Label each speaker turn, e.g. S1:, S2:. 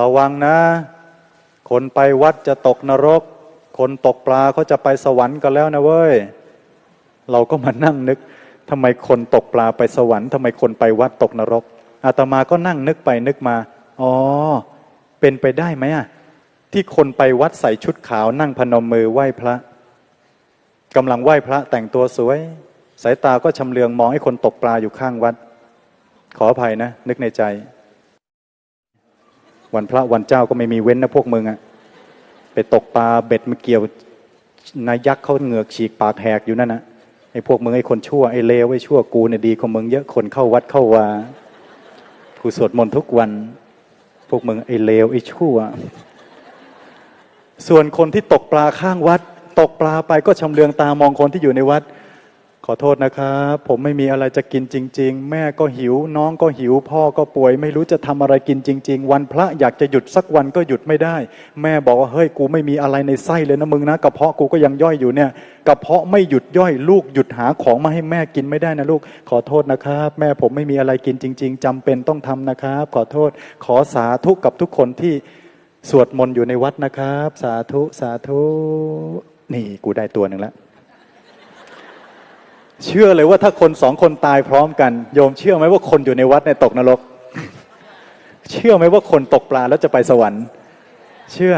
S1: ระวังนะ คนไปวัดจะตกนรก คนตกปลาเขาจะไปสวรรค์กันแล้วนะเว้ย เราก็มานั่งนึกทำไมคนตกปลาไปสวรรค์ทำไมคนไปวัดตกนรก อาตมาก็นั่งนึกไปนึกมา อ๋อ เป็นไปได้ไหมอะที่คนไปวัดใส่ชุดขาวนั่งพนมมือไหว้พระกำลังไหว้พระแต่งตัวสวย สายตาก็ชำเลืองมองให้คนตกปลาอยู่ข้างวัด ขออภัยนะ นึกในใจ วันพระวันเจ้าก็ไม่มีเว้นนะพวกมึงอะไปตกปลาเบ็ดมาเกี่ยวนายยักษ์เขาเหงือกฉีกปากแหกอยู่นั่นนะไอ้พวกมึงไอ้คนชั่วไอ้เลวไอ้ชั่วกูเนี่ยดีกว่ามึงเยอะคนเข้าวัดเข้าวากูสวดมนต์ทุกวัน พวกมึงไอ้เลวไอ้ชั่ว ส่วนคนที่ตกปลาข้างวัด ตกปลาไปก็ชำเลืองตามองคนที่อยู่ในวัด ขอโทษนะครับผมไม่มีอะไรจะกินจริง ๆ แม่ก็หิว น้องก็หิว พ่อก็ป่วย ไม่รู้จะทำอะไรกินจริง ๆ วันพระอยากจะหยุดสักวันก็หยุดไม่ได้ แม่บอกว่าเฮ้ยกูไม่มีอะไรในไส้เลยนะมึงนะกระเพาะกูก็ยังย่อยอยู่เนี่ยกระเพาะไม่หยุดย่อยลูกหยุดหาของมาให้แม่กินไม่ได้นะลูก ขอโทษนะครับ แม่ผมไม่มีอะไรกินจริง ๆจำเป็นต้องทำนะครับ ขอโทษขอสาธุกับทุกคนที่สวดมนต์อยู่ในวัดนะครับ สาธุสาธุนี่กูได้ตัวหนึ่งแล้ว เชื่อเลยว่าถ้าคนสองคนตายพร้อมกัน โยมเชื่อไหมว่าคนอยู่ในวัดในตกนรก เชื่อไหมว่าคนตกปลาแล้วจะไปสวรรค์ เชื่อ